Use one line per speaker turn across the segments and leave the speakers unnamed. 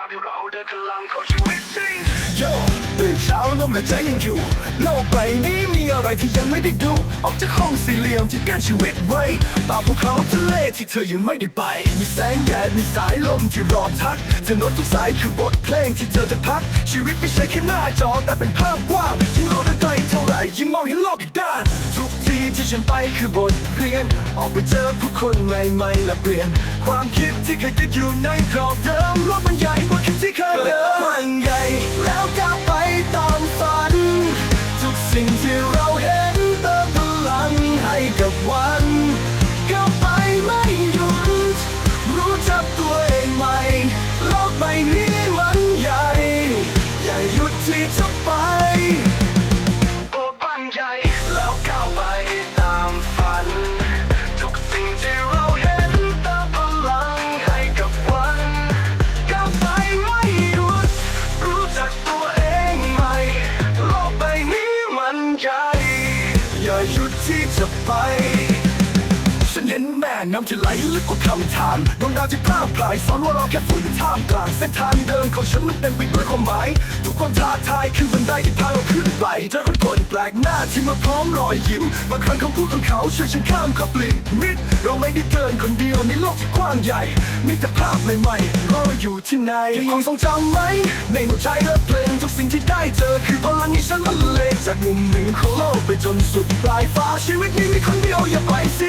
ามที่เราเดินกำลังเข้าชีวิตจริง
โยตื่นเช้าลมหายใจยังอยู่โลกใบนี้มีอะไรที่ยังไม่ได้ดู ออกจากห้องสี่เหลี่ยมที่กั้นชีวิตไว้ตามภูเขาทะเลที่เธอยังไม่ได้ไป มีแสงแดดมีสายลมที่รอทักถนนทุกสายคือบทเพลงที่เธอจะพัก ชีวิตไม่ใช่แค่หน้าจอแต่เป็นภาพวางยิ่งโลกได้ไกลเท่าไหร่ยิ่งมองเห็นโลกอีกด้านทุกทีที่ฉันไปคือบทเรียน ออกไปเจอผู้คนใหม่ๆและเปลี่ยน ความคิดที่เคยติดอยู่ในกรอบเดิมโลกมันใหญ่กว่าคิดที่เค วันก้าวไปไม่หยุด รู้จักตัวเองใหม่โลกใบนี้มันใหญ่ อย่าหยุดที่จะไป
โอ้บ้นใหญ่แล้วก้าวไปตามฝัน ทุกสิ่งที่เราเห็นติมพลังให้กับวันก้าวไปไม่หยุด รู้จักตัวเองใหม่โลกใบนี้มันใหญ่
อย่าหยุดที่จะไป นแม่น้ำที่ไหลลึกกว่าคำถามดวงดาวที่พร่างพลายสอนว่าเราแค่ฝุ่นท่ามกลางเส้นทางเดินของฉันมันเต็มไปด้วยความหมายทุกความท้าทายคือบันไดที่พาเราขึ้นไปเจอคนคนแปลกหน้าที่มาพร้อมรอยยิ้มบางครั้งคำพูดของเขาช่วยฉันข้ามขอบลิมิตเราไม่ได้เดินคนเดียวในโลกที่กว้างใหญ่มีแต่ภาพใหม่ๆรออยู่ที่ไหนเก็บความทรงจำไหมในหัวใจและเพลงทุกสิ่งที่ได้เจอคือพลังที่ฉันละเลงจากมุมหนึ่งของโลกไปจนสุดปลายฟ้าชีวิตนี้มีคนเดียวอย่าไปเส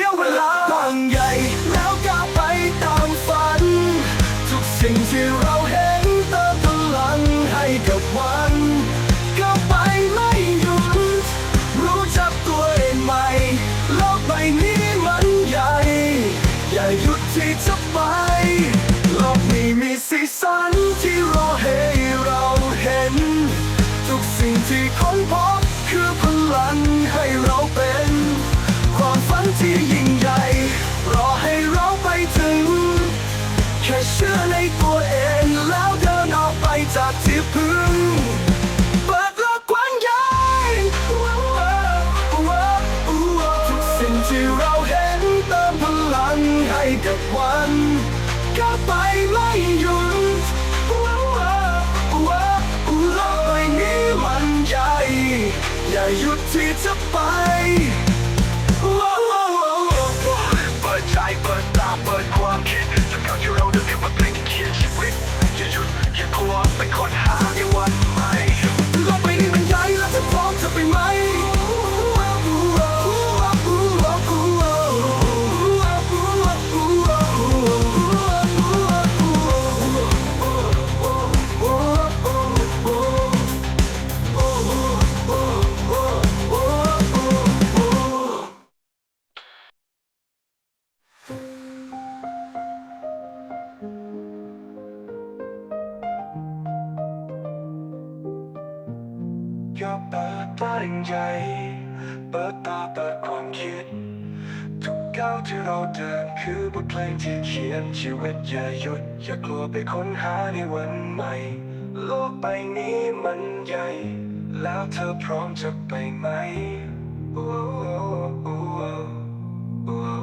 ไปไม่หยุดโลกใบนี้มันใหญ่ อย่าหยุดที่จะไปเปิดใจ
เปิดตาเปิดความคิดจากการที่เราเดินเพียงมาเพลงที่เขียนชีวิตอย่าหยุดอย่ากลัวนหาในวัน
อ
ย่าเปิดตาอย่างใหญ่เปิดตาเปิดความคิด ทุกก้าวที่เราเดินคือบทเพลงที่เขียนชีวิตอย่าหยุด อย่ากลัวไปค้นหาในวันใหม่ โลกใบนี้มันใหญ่ แล้วเธอพร้อมจะไปไหมโอ้โอ้โ